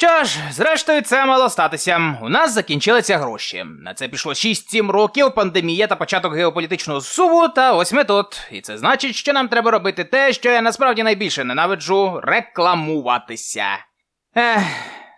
Що ж, зрештою, це мало статися. У нас закінчилися гроші. На це пішло 6-7 років, пандемія та початок геополітичного суву, та ось ми тут. І це значить, що нам треба робити те, що я насправді найбільше ненавиджу рекламуватися. Ех.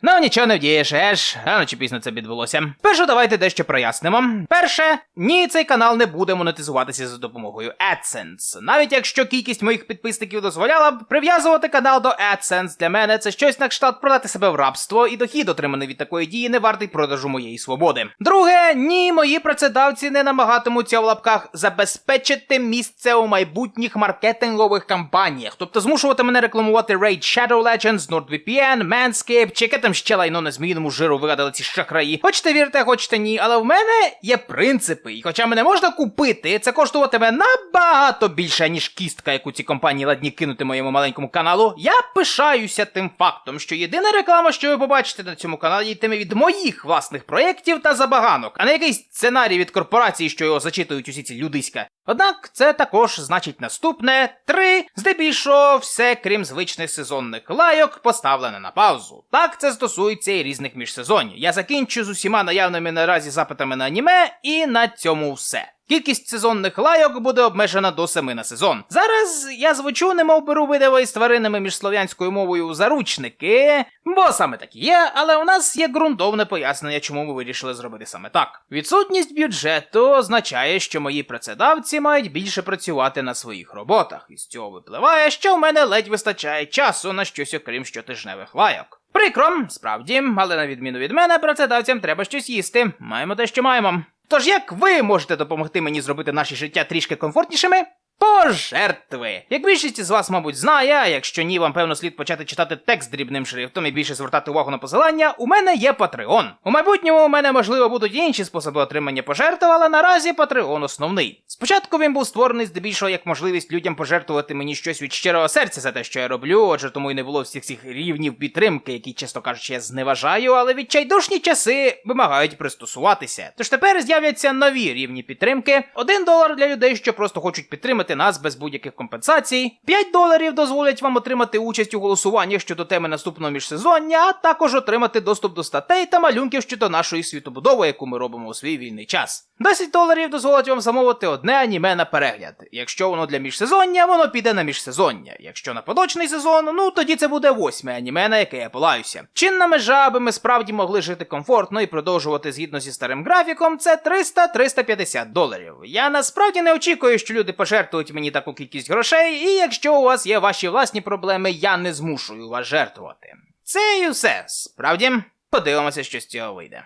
Ну, нічого не вдієш, еш, рано чи пізно це відбулося. Перше, давайте дещо прояснимо. Перше, ні, цей канал не буде монетизуватися за допомогою AdSense. Навіть якщо кількість моїх підписників дозволяла б прив'язувати канал до AdSense, для мене це щось на кшталт продати себе в рабство, і дохід, отриманий від такої дії, не вартий продажу моєї свободи. Друге, ні, мої працедавці не намагатимуться в лапках забезпечити місце у майбутніх маркетингових кампаніях, тобто змушувати мене рекламувати Raid Shadow Legends, NordVPN, Manscaped, чи яке там ще лайно на зміїному жиру вигадали ці шахраї. Хочете вірте, хочете ні, але в мене є принципи, і хоча мене можна купити, це коштуватиме набагато більше, ніж кістка, яку ці компанії ладні кинути моєму маленькому каналу. Я пишаюся тим фактом, що єдина реклама, що ви побачите на цьому каналі, йтиме від моїх власних проєктів та забаганок, а не якийсь сценарій від корпорації, що його зачитують усі ці людиська. Однак це також значить наступне три, здебільшого все, крім звичних сезонних лайок, поставлене на паузу. Так це стосується і різних міжсезонів. Я закінчу з усіма наявними наразі запитами на аніме, і на цьому все. Кількість сезонних лайок буде обмежена до семи на сезон. Зараз я звучу, немов беру видиво із тваринами між слов'янською мовою заручники, бо саме так і є, але у нас є ґрунтовне пояснення, чому ми вирішили зробити саме так. Відсутність бюджету означає, що мої працедавці мають більше працювати на своїх роботах, і з цього випливає, що в мене ледь вистачає часу на щось окрім щотижневих лайок. Прикро, справді, але на відміну від мене, працедавцям треба щось їсти. Маємо те, що маємо. Тож як ви можете допомогти мені зробити наше життя трішки комфортнішими? Пожертви! Як більшість з вас, мабуть, знає, якщо ні, вам певно слід почати читати текст дрібним шрифтом і більше звертати увагу на посилання, у мене є Patreon. У майбутньому у мене, можливо, будуть інші способи отримання пожертв, але наразі Patreon основний. Спочатку він був створений здебільшого як можливість людям пожертвувати мені щось від щирого серця за те, що я роблю, отже, тому й не було всіх цих рівнів підтримки, які, чесно кажучи, я зневажаю, але відчайдушні часи вимагають пристосуватися. Тож тепер з'являться нові рівні підтримки: один долар для людей, що просто хочуть підтримати нас без будь-яких компенсацій. 5 доларів дозволять вам отримати участь у голосуваннях щодо теми наступного міжсезоння, а також отримати доступ до статей та малюнків щодо нашої світобудови, яку ми робимо у свій вільний час. 10 доларів дозволить вам замовити одне аніме на перегляд. Якщо воно для міжсезоння, воно піде на міжсезоння. Якщо на поточний сезон, ну тоді це буде восьме аніме, на яке я полаюся. Чинна межа, аби ми справді могли жити комфортно і продовжувати згідно зі старим графіком, це 300-350 доларів. Я насправді не очікую, що люди пожертвують мені таку кількість грошей, і якщо у вас є ваші власні проблеми, я не змушую вас жертвувати. Це і все. Справді, подивимося, що з цього вийде.